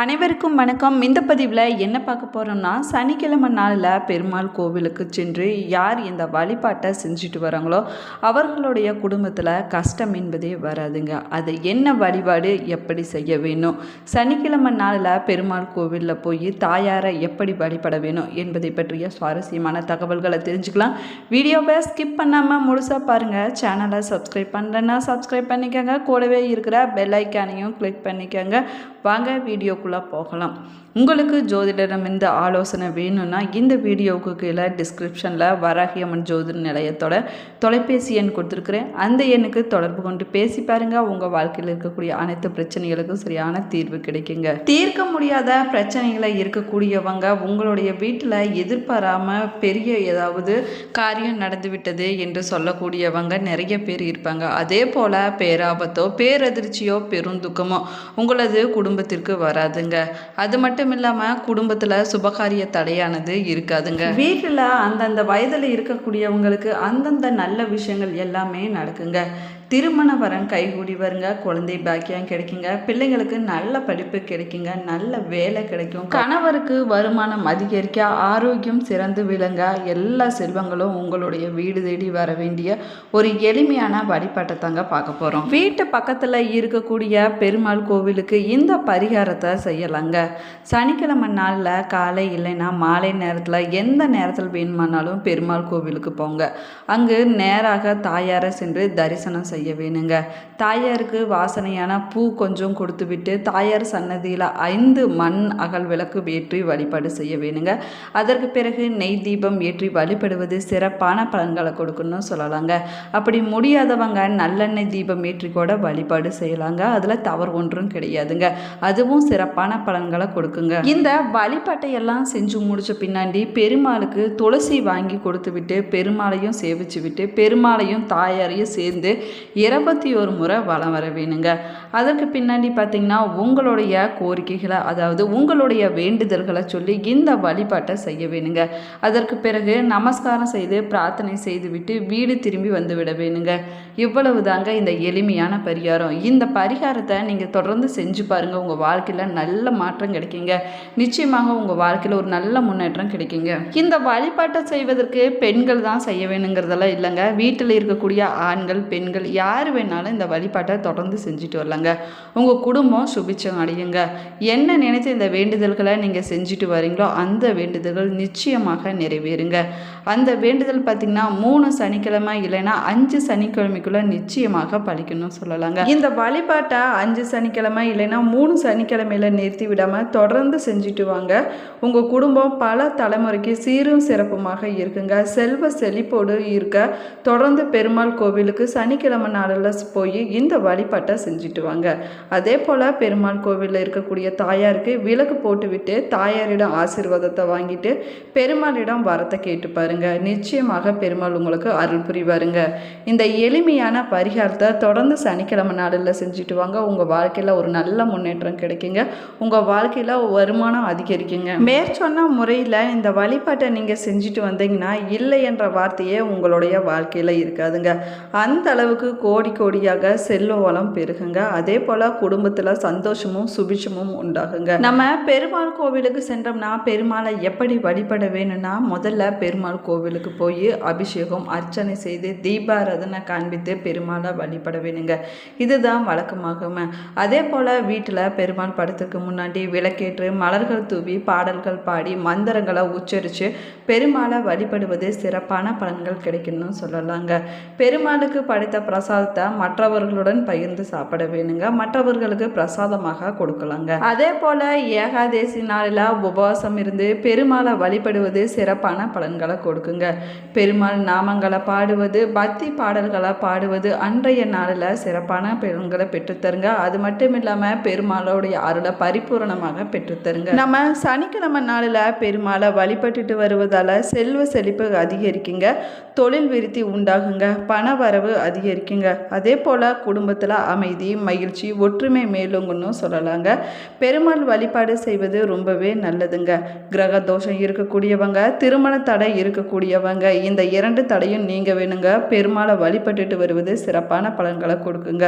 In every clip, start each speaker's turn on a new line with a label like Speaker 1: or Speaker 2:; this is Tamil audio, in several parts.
Speaker 1: அனைவருக்கும் வணக்கம். இந்த பதிவில் என்ன பார்க்க போகிறோம்னா சனிக்கிழமை நாளில் பெருமாள் கோவிலுக்கு சென்று யார் இந்த வழிபாட்டை செஞ்சுட்டு வராங்களோ அவர்களுடைய குடும்பத்தில் கஷ்டம் என்பதே வராதுங்க. அது என்ன வழிபாடு எப்படி செய்ய வேணும் சனிக்கிழமை நாளில் பெருமாள் கோவிலில் போய் தாயாரை எப்படி வழிபட வேணும் என்பதை பற்றிய சுவாரஸ்யமான தகவல்களை தெரிஞ்சுக்கலாம். வீடியோவை ஸ்கிப் பண்ணாமல் முழுசாக பாருங்கள் சேனலை சப்ஸ்கிரைப் பண்ணுறேன்னா சப்ஸ்கிரைப் பண்ணிக்கோங்க. கூடவே இருக்கிற பெல் ஐக்கானையும் கிளிக் பண்ணிக்கோங்க. வாங்க வீடியோ கோயிலுக்குள்ளே போகலாம். உங்களுக்கு ஜோதிடரம் இந்த ஆலோசனை வேணும்னா இந்த வீடியோவுக்கு கீழே டிஸ்கிரிப்ஷனில் வராகியம்மன் ஜோதிட நிலையத்தோட தொலைபேசி எண் கொடுத்துருக்குறேன். அந்த எண்ணுக்கு தொடர்பு கொண்டு பேசி பாருங்கள் உங்கள் வாழ்க்கையில் இருக்கக்கூடிய அனைத்து பிரச்சனைகளுக்கும் சரியான தீர்வு கிடைக்குங்க. தீர்க்க முடியாத பிரச்சனைகளை இருக்கக்கூடியவங்க உங்களுடைய வீட்டில் எதிர்பாராமல் பெரிய ஏதாவது காரியம் நடந்து விட்டது என்று சொல்லக்கூடியவங்க நிறைய பேர் இருப்பாங்க. அதே போல் பேராபத்தோ பேரதிர்ச்சியோ பெருந்துக்கமோ உங்களது குடும்பத்திற்கு வராதுங்க. அது மட்டும் மட்டும் இல்லாமல் குடும்பத்தில் சுபகாரிய தடையானது இருக்காதுங்க. வீட்டில் அந்தந்த வயதில் இருக்கக்கூடியவங்களுக்கு அந்தந்த நல்ல விஷயங்கள் எல்லாமே நடக்குங்க. திருமண வரம் கைகூடி வருங்க. குழந்தை பாக்கியம் கிடைக்குங்க. பிள்ளைங்களுக்கு நல்ல படிப்பு கிடைக்குங்க. நல்ல வேலை கிடைக்கும். கணவருக்கு வருமானம் அதிகரிக்க ஆரோக்கியம் சிறந்து விளங்க எல்லா செல்வங்களும் உங்களுடைய வீடு தேடி வர வேண்டிய ஒரு எளிமையான வழிபாட்டை தாங்க பார்க்க போகிறோம் வீட்டு பக்கத்தில் இருக்கக்கூடிய பெருமாள் கோவிலுக்கு இந்த பரிகாரத்தை செய்யலாங்க. சனிக்கிழமை நாளில் காலை இல்லைன்னா மாலை நேரத்தில் எந்த நேரத்தில் வேணுமானாலும் பெருமாள் கோவிலுக்கு போங்க. அங்கு நேராக தாயாரை சென்று தரிசனம் செய்ய வேணுங்க. தாயாருக்கு வாசனையான பூ கொஞ்சம் கொடுத்துவிட்டு தாயார் சன்னதியில் ஐந்து மண் அகல் விளக்கு ஏற்றி வழிபாடு செய்ய வேணுங்க. அதற்கு பிறகு நெய் தீபம் ஏற்றி வழிபடுவது சிறப்பான பலன்களை கொடுக்கணும்னு சொல்லலாங்க. அப்படி முடியாதவங்க நல்லெண்ணெய் தீபம் ஏற்றி கூட வழிபாடு செய்யலாங்க. அதில் தவறு ஒன்றும் கிடையாதுங்க. அதுவும் சிறப்பான பலன்களை கொடுக்குங்க. இந்த வழிபாட்டை எல்லாம் செஞ்சு முடிச்ச பின்னாடி பெருமாளுக்கு துளசி வாங்கி கொடுத்து விட்டு பெருமாளையும் சேவிச்சு விட்டு பெருமாளையும் தாயாரையும் சேர்ந்து இருபத்தி ஒரு முறை வலம் வர வேணுங்க. அதற்கு பின்னாடி பார்த்தீங்கன்னா உங்களுடைய கோரிக்கைகளை அதாவது உங்களுடைய வேண்டுதல்களை சொல்லி இந்த வழிபாட்டை செய்ய வேணுங்க. அதற்கு பிறகு நமஸ்காரம் செய்து பிரார்த்தனை செய்துவிட்டு வீடு திரும்பி வந்து விட வேணுங்க. இவ்வளவு தாங்க இந்த எளிமையான பரிகாரம். இந்த பரிகாரத்தை நீங்கள் தொடர்ந்து செஞ்சு பாருங்கள் உங்கள் வாழ்க்கையில் நல்ல மாற்றம் கிடைக்குங்க. நிச்சயமாக உங்கள் வாழ்க்கையில் ஒரு நல்ல முன்னேற்றம் கிடைக்குங்க. இந்த வழிபாட்டை செய்வதற்கு பெண்கள் தான் செய்ய வேணுங்கிறதெல்லாம் இல்லைங்க. வீட்டில் இருக்கக்கூடிய ஆண்கள் பெண்கள் யார் வேணாலும் இந்த வழிபாட்டை தொடர்ந்து செஞ்சுட்டு வரலாங்க. உங்கள் குடும்பம் சுபிச்சம் அடையுங்க. என்ன நினைத்து இந்த வேண்டுதல்களை நீங்கள் செஞ்சுட்டு வரீங்களோ அந்த வேண்டுதல்கள் நிச்சயமாக நிறைவேறுங்க. அந்த வேண்டுதல் பார்த்திங்கன்னா மூணு சனிக்கிழமை இல்லைன்னா அஞ்சு சனிக்கிழமைக்குள்ளே நிச்சயமாக பழிக்கணும்னு சொல்லலாங்க. இந்த வழிபாட்டை அஞ்சு சனிக்கிழமை இல்லைன்னா மூணு சனிக்கிழமையில நிறுத்தி விடாமல் தொடர்ந்து செஞ்சுட்டு வாங்க. உங்கள் குடும்பம் பல தலைமுறைக்கு சீரும் சிறப்புமாக இருக்குங்க. செல்வ செழிப்போடு இருக்க. தொடர்ந்து பெருமாள் கோவிலுக்கு சனிக்கிழமை நாளில் போய் இந்த வழிபாட்டை செஞ்சுட்டு வாங்க. அதே போல் பெருமாள் கோவிலில் இருக்கக்கூடிய தாயாருக்கு விளக்கு போட்டுவிட்டு தாயாரிடம் ஆசீர்வாதத்தை வாங்கிட்டு பெருமாளிடம் வரத்தை கேட்டு பாருங்க. நிச்சயமாக பெருமாள் உங்களுக்கு அருள் புரிவாருங்க. இந்த எளிமையான பரிகாரத்தை தொடர்ந்து சனிக்கிழமை நாளில் செஞ்சுட்டு வாங்க. உங்கள் வாழ்க்கையில் ஒரு நல்ல முன்னேற்றம் கிடைக்குங்க. உங்கள் வாழ்க்கையில் வருமானம் அதிகரிக்குங்க. மேற்சொன்ன முறையில் இந்த வழிபாட்டை நீங்கள் செஞ்சுட்டு வந்தீங்கன்னா இல்லை என்ற வார்த்தையே உங்களுடைய வாழ்க்கையில் இருக்காதுங்க. அந்த அளவுக்கு கோடி கோடியாக செல்வ வளம் பெருகுங்க. அதே போல் குடும்பத்தில் சந்தோஷமும் சுபிட்சமும் உண்டாகுங்க. நம்ம பெருமாள் கோவிலுக்கு சென்றோம்னா பெருமாளை எப்படி வழிபட வேணும்னா முதல்ல பெருமாள் கோவிலுக்கு போய் அபிஷேகம் அர்ச்சனை செய்து தீபாராதனை காண்பித்து பெருமாளை வழிபட வேணுங்க. இதுதான் வழக்கமாகும் அதே போல் வீட்டில் பெருமாள் படத்துக்கு முன்னாடி விளக்கேற்று மலர்கள் தூவி பாடல்கள் பாடி மந்திரங்களை உச்சரித்து பெருமாளை வழிபடுவது சிறப்பான பலன்கள் கிடைக்கணும்னு சொல்லலாங்க. பெருமாளுக்கு படைத்த பிரசாதத்தை மற்றவர்களுடன் பகிர்ந்து சாப்பிட வேணுங்க மற்றவர்களுக்கு பிரசாதமாக கொடுக்கலாங்க. அதே போல் ஏகாதேசி நாளில் உபவாசம் இருந்து பெருமாளை வழிபடுவது சிறப்பான பலன்களை கொடுக்குங்க. பெருமாள் நாமங்களை பாடுவது பக்தி பாடல்களை பாடுவது அன்றைய நாளில் சிறப்பான பலன்களை பெற்றுத்தருங்க. அது மட்டும் இல்லாமல் பெருமாளோடைய அருளை பரிபூரணமாக பெற்றுத்தருங்க. நம்ம சனிக்கிழமை நாளில் பெருமாளை வழிபட்டுட்டு வருவதால் செல்வ செழிப்பு அதிகரிக்குங்க. தொழில் விருத்தி உண்டாகுங்க. பண வரவு அதிகரிக்குங்க. அதே போல் குடும்பத்தில் அமைதி மகிழ்ச்சி ஒற்றுமை மேலோங்கன்னு சொல்லலாங்க. பெருமாள் வழிபாடு செய்வது ரொம்பவே நல்லதுங்க. கிரக தோஷம் இருக்கக்கூடியவங்க திருமண தடை இருக்கக்கூடியவங்க இந்த இரண்டு தடையும் நீங்க வேணுங்க. பெருமாளை வழிபட்டுட்டு வருவது சிறப்பான பலன்களை கொடுக்குங்க.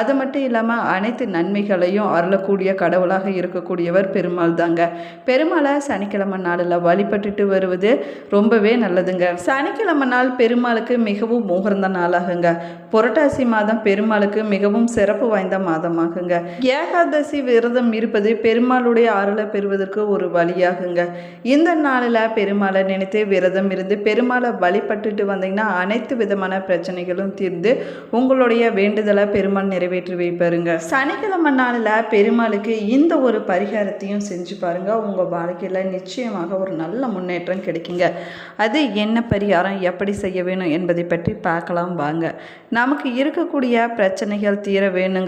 Speaker 1: அது மட்டும் இல்லாமல் அனைத்து நன்மைகளையும் அருளக்கூடிய கடவுளாக இருக்கக்கூடியவர் பெருமாள் தாங்க. பெருமாளை சனிக்கிழமை நாளில் வழிபட்டுட்டு வருவது ரொம்பவே நல்லதுங்க. சனிக்கிழமை நாள் பெருமாளுக்கு மிகவும் முகர்ந்த நாளாகுங்க. புரட்டாசி மாதம் பெருமாளுக்கு மிகவும் சிறப்பு வாய்ந்த மாதமாகுங்க. ஏகாதசி விரதம் இருப்பது பெருமாளுடைய அருளை பெறுவதற்கு ஒரு வழியாகுங்க. இந்த நாளில் பெருமாளை நினைத்து விரதம் இருந்து பெருமாளை வழிபட்டுட்டு வந்தீங்கன்னா அனைத்து விதமான பிரச்சனைகளும் தீர்ந்து உங்களுடைய வேண்டுதலை பெருமாள் நிறைவேற்றி வைப்பாருங்க. சனிக்கிழமை நாளில் பெருமாளுக்கு இந்த ஒரு பரிகாரத்தையும் செஞ்சு பாருங்க. உங்கள் வாழ்க்கையில் நிச்சயமாக ஒரு நல்ல முன்னேற்றம் கிடைக்குங்க. அது என்ன பரிகாரம் எப்படி செய்ய வேணும் என்பதை பற்றி பார்க்கலாம் வாங்க. நமக்கு இருக்கக்கூடிய பிரச்சனைகள் தீர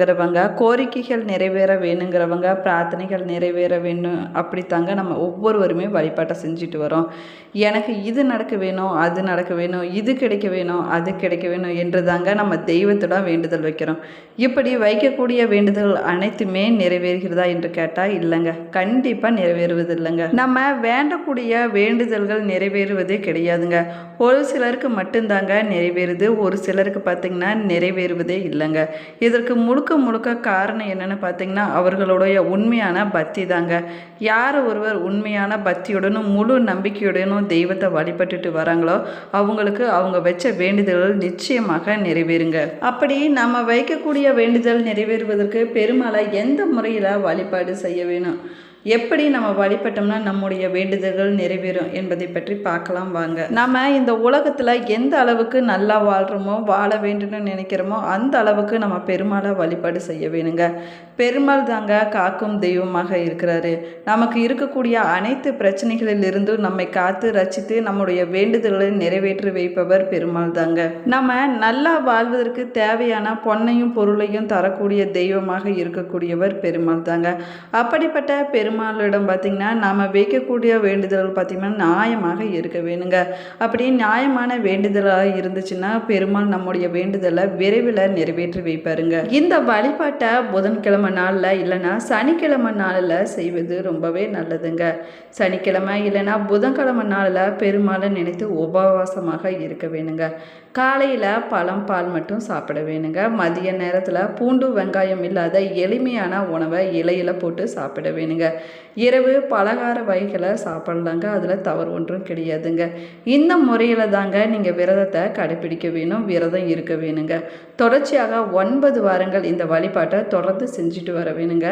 Speaker 1: வேணுங்கிறவங்க கோரிக்கைகள் நிறைவேற வேணுங்கிறவங்க பிரார்த்தனைகள் நிறைவேற வேணும் அப்படித்தாங்க நம்ம ஒவ்வொருவருமே வழிபாட்டை செஞ்சுட்டு வரோம். எனக்கு இது நடக்க வேணும் அது நடக்க வேணும் இது கிடைக்க வேணும் அது கிடைக்க வேணும் என்று தாங்க நம்ம தெய்வத்தோட வேண்டுதல் வைக்கிறோம். இப்படி வைக்கக்கூடிய வேண்டுதல் அனைத்துமே நிறைவேறுகிறதா என்று கேட்டால் இல்லைங்க. கண்டிப்பாக நிறைவேறுவது இல்லைங்க நம்ம வேண்டக்கூடிய வேண்டுதல்கள் நிறைவேறுவதே கிடையாதுங்க. ஒரு சிலருக்கு மட்டும்தாங்க நிறைவேறுது ஒரு சிலருக்கு பார்த்திங்கன்னா நிறைவேறுவதே இல்லைங்க. இதற்கு முழுக்க முழுக்க காரணம் என்னென்னு பார்த்தீங்கன்னா அவர்களுடைய உண்மையான பக்தி தாங்க. யார் ஒருவர் உண்மையான பக்தியுடனும் முழு நம்பிக்கையுடனும் தெய்வத்தை வழிபட்டுட்டு வராங்களோ அவங்களுக்கு அவங்க வச்ச வேண்டுதல்கள் நிச்சயமாக நிறைவேறுங்க. அப்படி நம்ம வைக்கக்கூடிய வேண்டுதல் நிறைவேறுவதற்கு பெருமாளை எந்த முறையில் வழிபாடு செய்ய வேணும்? எப்படி நம்ம வழிபட்டோம்னா நம்முடைய வேண்டுதல்கள் நிறைவேறும் என்பதை பற்றி பார்க்கலாம் வாங்க. நம்ம இந்த உலகத்தில் எந்த அளவுக்கு நல்லா வாழ்கிறோமோ வாழ வேண்டும்னு நினைக்கிறோமோ அந்த அளவுக்கு நம்ம பெருமாளை வழிபாடு செய்ய வேணுங்க. பெருமாள் தாங்க காக்கும் தெய்வமாக இருக்கிறாரு. நமக்கு இருக்கக்கூடிய அனைத்து பிரச்சனைகளிலிருந்தும் நம்மை காத்து ரசித்து நம்முடைய வேண்டுதல்களை நிறைவேற்றி வைப்பவர் பெருமாள் தாங்க. நம்ம நல்லா வாழ்வதற்கு தேவையான பொன்னையும் பொருளையும் தரக்கூடிய தெய்வமாக இருக்கக்கூடியவர் பெருமாள் தாங்க. அப்படிப்பட்ட பெருமாளிடம் பார்த்திங்கன்னா நாம் வைக்கக்கூடிய வேண்டுதல்கள் பார்த்திங்கன்னா நியாயமாக இருக்க வேணுங்க. அப்படி நியாயமான வேண்டுதலாக இருந்துச்சுன்னா பெருமாள் நம்முடைய வேண்டுதலை விரைவில் நிறைவேற்றி வைப்பாருங்க. இந்த வழிபாட்டை புதன்கிழமை நாளில் இல்லைன்னா சனிக்கிழமை நாளில் செய்வது ரொம்பவே நல்லதுங்க. சனிக்கிழமை இல்லைன்னா புதன்கிழமை நாளில் பெருமாளை நினைத்து உபவாசமாக இருக்க வேணுங்க. காலையில் பழம் பால் மட்டும் சாப்பிட வேணுங்க. மதிய நேரத்தில் பூண்டு வெங்காயம் இல்லாத எளிமையான உணவை இலையில் போட்டு சாப்பிட வேணுங்க. இரவு பலகார வகைகளை சாப்பிட்லாங்க. அதில் தவறு ஒன்றும் கிடையாதுங்க. இந்த முறையில் தாங்க நீங்கள் விரதத்தை கடைபிடிக்க வேணும் விரதம் இருக்க வேணுங்க. தொடர்ச்சியாக ஒன்பது வாரங்கள் இந்த வழிபாட்டை தொடர்ந்து செஞ்சுட்டு வர வேணுங்க.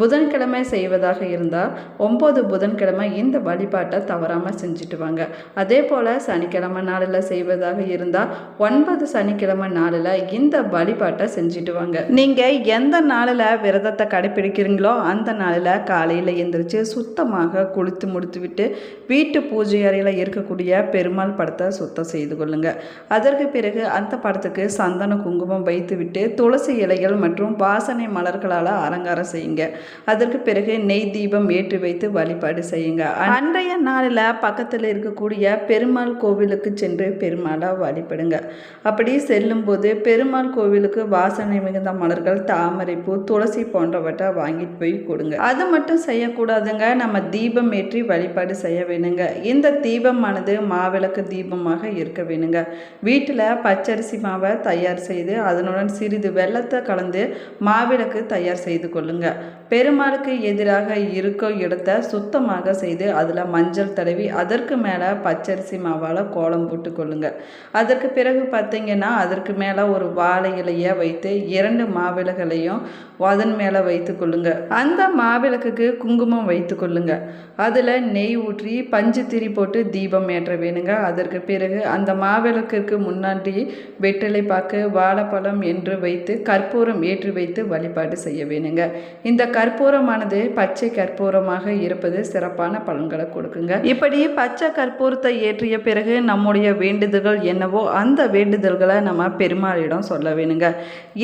Speaker 1: புதன்கிழமை செய்வதாக இருந்தால் ஒம்பது புதன்கிழமை இந்த வழிபாட்டை தவறாமல் செஞ்சுட்டு வாங்க. அதே போல் சனிக்கிழமை நாளில் செய்வதாக இருந்தால் ஒன்பது சனிக்கிழமை நாளில் இந்த வழிபாட்டை செஞ்சுட்டு வாங்க நீங்கள் எந்த நாளில் விரதத்தை கடைப்பிடிக்கிறீங்களோ அந்த நாளில் காலையில் எந்திரிச்சு சுத்தமாக குளித்து முடித்து விட்டு வீட்டு பூஜை அறையில் இருக்கக்கூடிய பெருமாள் படத்தை சுத்தம் செய்து கொள்ளுங்க. அதற்கு பிறகு அந்த படத்துக்கு சந்தன குங்குமம் வைத்து விட்டு துளசி இலைகள் மற்றும் வாசனை மலர்களால் அலங்காரம் செய்யுங்க. அதற்கு பிறகு நெய் தீபம் ஏற்றி வைத்து வழிபாடு செய்யுங்க. அன்றைய நாளில் பக்கத்தில் இருக்கக்கூடிய பெருமாள் கோவிலுக்கு சென்று பெருமாளை வழிபடுங்க. அப்படி செல்லும்போது பெருமாள் கோவிலுக்கு வாசனை மிகுந்த மலர்கள் தாமரைப்பூ துளசி போன்றவற்றை வாங்கிட்டு போய் கொடுங்க. அது மட்டும் செய்யக்கூடாதுங்க. நம்ம தீபம் ஏற்றி வழிபாடு செய்ய வேணுங்க. இந்த தீபமானது மாவிளக்கு தீபமாக இருக்க வேணுங்க. வீட்டில் பச்சரிசி மாவை தயார் செய்து அதனுடன் சிறிது வெள்ளத்தை கலந்து மாவிளக்கு தயார் செய்து கொள்ளுங்க. பெருமாளுக்கு எதிராக இருக்க இடத்த சுத்தமாக செய்து அதில் மஞ்சள் தடவி அதற்கு மேலே பச்சரிசி மாவால் கோலம் போட்டு கொள்ளுங்க அதற்கு பிறகு பார்த்தீங்கன்னா அதற்கு மேலே ஒரு வாழை இலையை வைத்து இரண்டு மாவிளகளையும் அதன் மேலே வைத்து கொள்ளுங்க அந்த மாவிளக்குக்கு குங்குமம் வைத்து கொள்ளுங்க அதில் நெய் ஊற்றி பஞ்சு திரி போட்டு தீபம் ஏற்ற வேணுங்க. அதற்கு பிறகு அந்த மாவிளக்குக்கு முன்னாடி வெற்றிலை பாக்கு வாழைப்பழம் என்று வைத்து கற்பூரம் ஏற்றி வைத்து வழிபாடு செய்ய வேணுங்க. இந்த கற்பூரமானது பச்சை கற்பூரமாக இருப்பது சிறப்பான பலன்களை கொடுக்குங்க. இப்படி பச்சை கற்பூரத்தை ஏற்றிய பிறகு நம்முடைய வேண்டுதல்கள் என்னவோ அந்த வேண்டுதல்களை நம்ம பெருமாளிடம் சொல்ல வேணுங்க.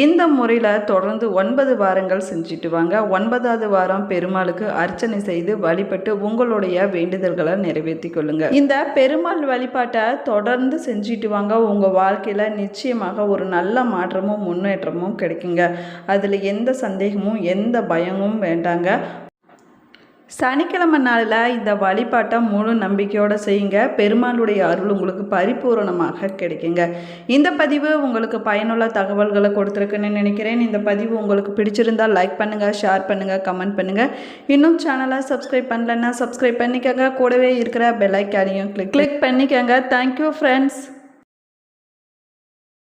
Speaker 1: இந்த முறையில் தொடர்ந்து ஒன்பது வாரங்கள் செஞ்சுட்டு வாங்க. ஒன்பதாவது வாரம் பெருமாளுக்கு அர்ச்சனை செய்து வழிபட்டு உங்களுடைய வேண்டுதல்களை நிறைவேற்றி கொள்ளுங்க. இந்த பெருமாள் வழிபாட்டை தொடர்ந்து செஞ்சுட்டு வாங்க. உங்கள் வாழ்க்கையில் நிச்சயமாக ஒரு நல்ல மாற்றமும் முன்னேற்றமும் கிடைக்குங்க. அதில் எந்த சந்தேகமும் எந்த பயமும் வேண்டாங்க. சனிக்கிழமை நாளில் இந்த வழிபாட்டை முழு நம்பிக்கையோடு செய்யுங்க. பெருமாளுடைய அருள் உங்களுக்கு பரிபூரணமாக கிடைக்குங்க. இந்த பதிவு உங்களுக்கு பயனுள்ள தகவல்களை கொடுத்துருக்குன்னு நினைக்கிறேன். இந்த பதிவு உங்களுக்கு பிடிச்சிருந்தால் லைக் பண்ணுங்கள் ஷேர் பண்ணுங்கள் கமெண்ட் பண்ணுங்கள் இன்னும் சேனலை சப்ஸ்கிரைப் பண்ணலன்னா சப்ஸ்கிரைப் பண்ணிக்கோங்க. கூடவே இருக்கிற பெல் ஐக்கானையும் கிளிக் கிளிக் பண்ணிக்கோங்க. Thank you friends